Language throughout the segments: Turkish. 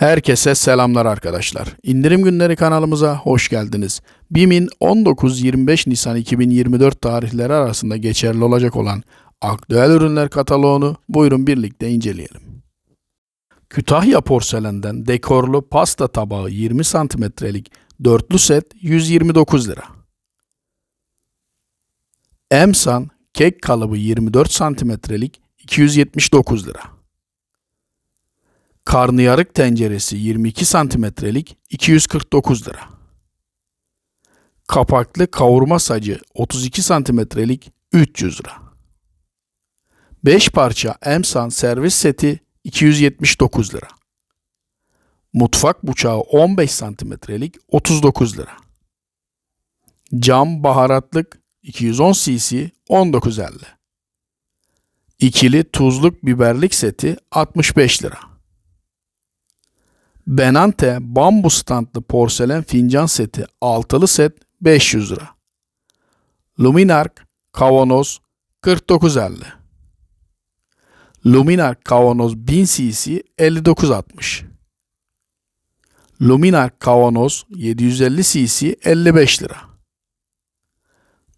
Herkese selamlar arkadaşlar. İndirim günleri kanalımıza hoş geldiniz. BİM'in 19-25 Nisan 2024 tarihleri arasında geçerli olacak olan aktüel ürünler kataloğunu buyurun birlikte inceleyelim. Kütahya porselenden dekorlu pasta tabağı 20 santimetrelik dörtlü set 129 lira. Emsan kek kalıbı 24 santimetrelik 279 lira. Karnıyarık tenceresi 22 santimetrelik 249 lira. Kapaklı kavurma sacı 32 santimetrelik 300 lira. 5 parça Emsan servis seti 279 lira. Mutfak bıçağı 15 santimetrelik 39 lira. Cam baharatlık 210 cc 19.50. İkili tuzluk biberlik seti 65 lira. Benante bambu standlı porselen fincan seti altılı set 500 lira. Luminark kavanoz 49.50. Luminark kavanoz 1000 cc 59.60. Luminark kavanoz 750 cc 55 lira.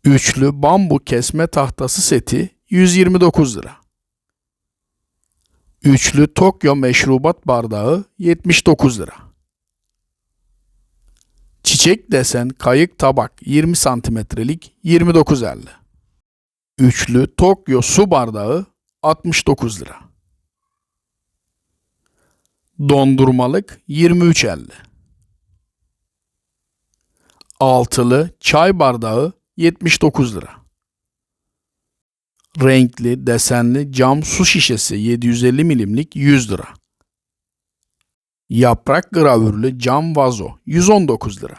Üçlü bambu kesme tahtası seti 129 lira. Üçlü Tokyo meşrubat bardağı 79 lira. Çiçek desen kayık tabak 20 santimetrelik 29.50. Üçlü Tokyo su bardağı 69 lira. Dondurmalık 23.50. Altılı çay bardağı 79 lira. Renkli, desenli cam su şişesi 750 milimlik 100 lira. Yaprak gravürlü cam vazo 119 lira.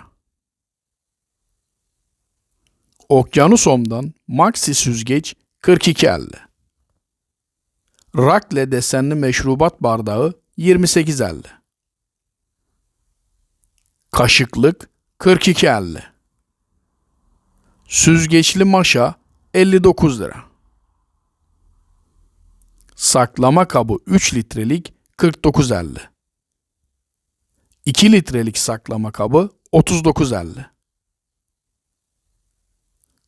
Okyanusom'dan Maxi süzgeç 42.50. Rakle desenli meşrubat bardağı 28.50. Kaşıklık 42.50. Süzgeçli maşa 59 lira. Saklama kabı 3 litrelik 49.50. 2 litrelik saklama kabı 39.50.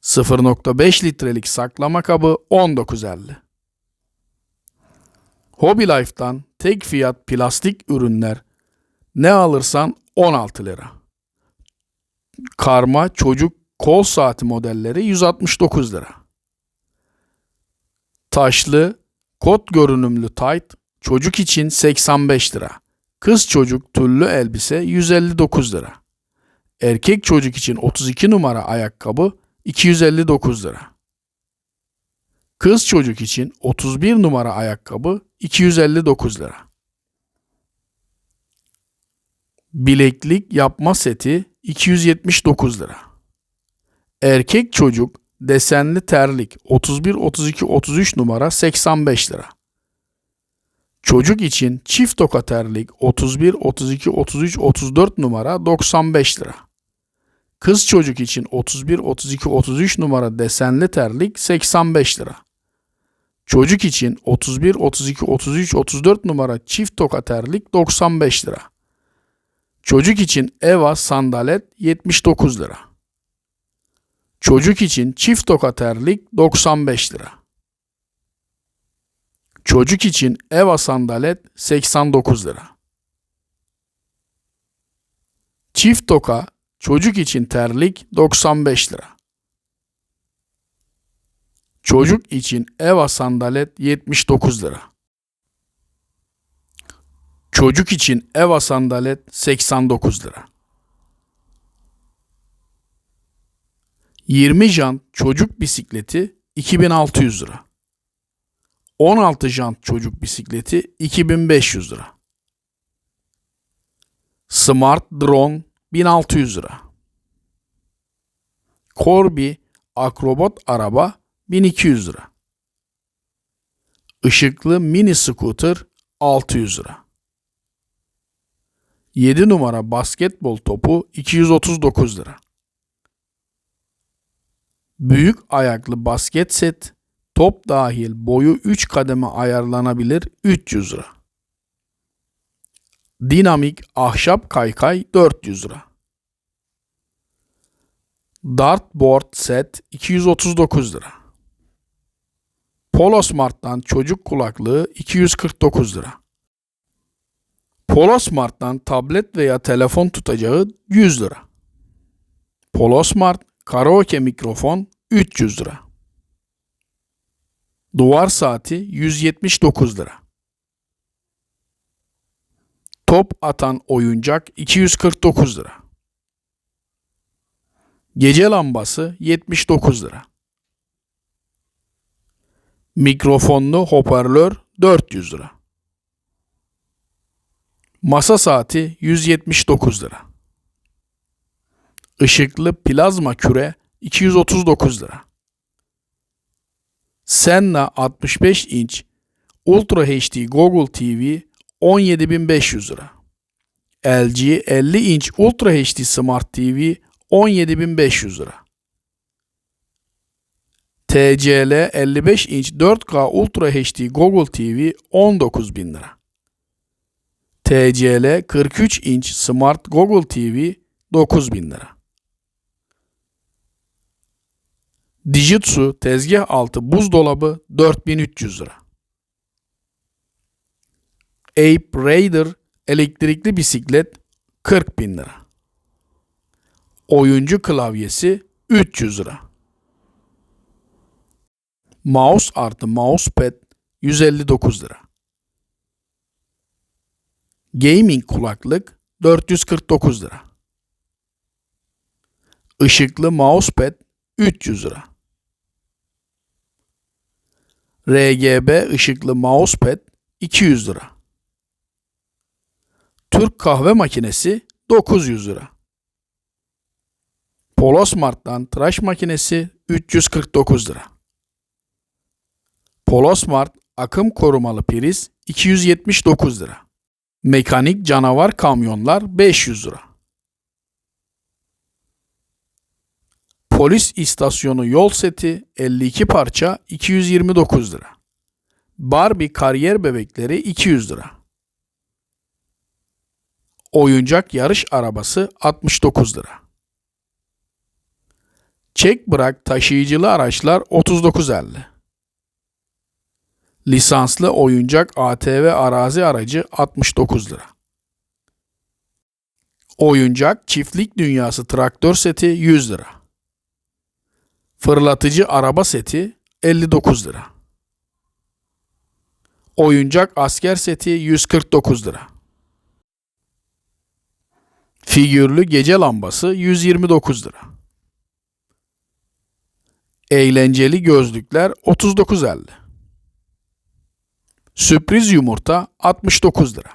0.5 litrelik saklama kabı 19.50. Hobby Life'dan tek fiyat plastik ürünler ne alırsan 16 lira. Karma çocuk kol saati modelleri 169 lira. Taşlı kot görünümlü tayt çocuk için 85 lira. Kız çocuk tüllü elbise 159 lira. Erkek çocuk için 32 numara ayakkabı 259 lira. Kız çocuk için 31 numara ayakkabı 259 lira. Bileklik yapma seti 279 lira. Erkek çocuk desenli terlik 31 32 33 numara 85 lira. Çocuk için çift toka terlik 31 32 33 34 numara 95 lira. Kız çocuk için 31 32 33 numara desenli terlik 85 lira. Çocuk için 31 32 33 34 numara çift toka terlik 95 lira. Çocuk için Eva sandalet 79 lira. Çocuk için çift toka terlik 95 lira. Çocuk için Eva sandalet 89 lira. Çift toka çocuk için terlik 95 lira. Çocuk için Eva sandalet 79 lira. Çocuk için Eva sandalet 89 lira. 20 jant çocuk bisikleti 2600 lira. 16 jant çocuk bisikleti 2500 lira. Smart drone 1600 lira. Corby akrobat araba 1200 lira. Işıklı mini scooter 600 lira. 7 numara basketbol topu 239 lira. Büyük ayaklı basket set, top dahil boyu 3 kademe ayarlanabilir 300 lira. Dinamik ahşap kaykay 400 lira. Dartboard set 239 lira. Polo Smart'tan çocuk kulaklığı 249 lira. Polo Smart'tan tablet veya telefon tutacağı 100 lira. Polo Smart karaoke mikrofon 300 lira. Duvar saati 179 lira. Top atan oyuncak 249 lira. Gece lambası 79 lira. Mikrofonlu hoparlör 400 lira. Masa saati 179 lira. Işıklı plazma küre 239 lira. Senna 65 inç Ultra HD Google TV 17.500 lira. LG 50 inç Ultra HD Smart TV 17.500 lira. TCL 55 inç 4K Ultra HD Google TV 19.000 lira. TCL 43 inç Smart Google TV 9000 lira. Dijitsu tezgah altı buzdolabı 4300 lira. Ape Raider elektrikli bisiklet 40 bin lira. Oyuncu klavyesi 300 lira. Mouse artı mousepad 159 lira. Gaming kulaklık 449 lira. Işıklı mousepad 300 lira. RGB ışıklı mousepad 200 lira. Türk kahve makinesi 900 lira. Polo Smart'tan tıraş makinesi 349 lira. Polo Smart akım korumalı priz 279 lira. Mekanik canavar kamyonlar 500 lira. Polis istasyonu yol seti 52 parça 229 lira. Barbie kariyer bebekleri 200 lira. Oyuncak yarış arabası 69 lira. Çek bırak taşıyıcılı araçlar 39.50. Lisanslı oyuncak ATV arazi aracı 69 lira. Oyuncak çiftlik dünyası traktör seti 100 lira. Fırlatıcı araba seti 59 lira. Oyuncak asker seti 149 lira. Figürlü gece lambası 129 lira. Eğlenceli gözlükler 39.50. Sürpriz yumurta 69 lira.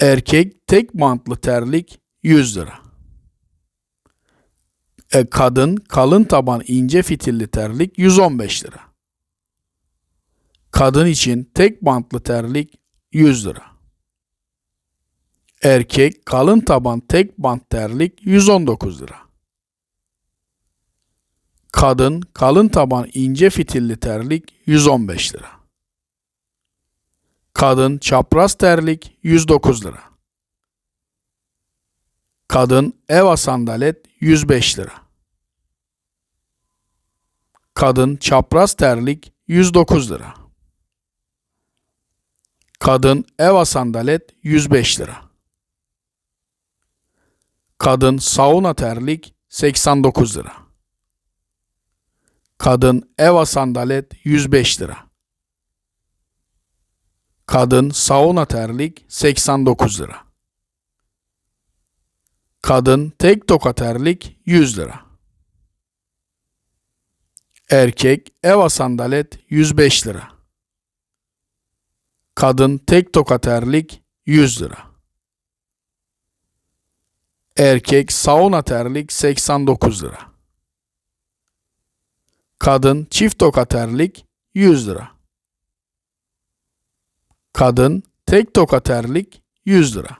Erkek tek bantlı terlik 100 lira. E, kadın kalın taban ince fitilli terlik 115 lira. Kadın için tek bantlı terlik 100 lira. Erkek kalın taban tek bant terlik 119 lira. Kadın kalın taban ince fitilli terlik 115 lira. Kadın çapraz terlik 109 lira. Kadın eva sandalet 105 lira. Kadın çapraz terlik 109 lira. Kadın eva sandalet 105 lira. Kadın sauna terlik 89 lira. Kadın eva sandalet 105 lira. Kadın sauna terlik 89 lira. Kadın tek toka terlik 100 lira. Erkek eva sandalet 105 lira. Kadın tek toka terlik 100 lira. Erkek sauna terlik 89 lira. Kadın çift toka terlik 100 lira. Kadın tek toka terlik 100 lira.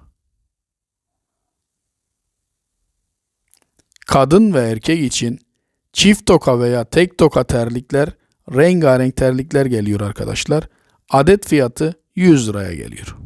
Kadın ve erkek için çift toka veya tek toka terlikler, rengarenk terlikler geliyor arkadaşlar. Adet fiyatı 100 liraya geliyor.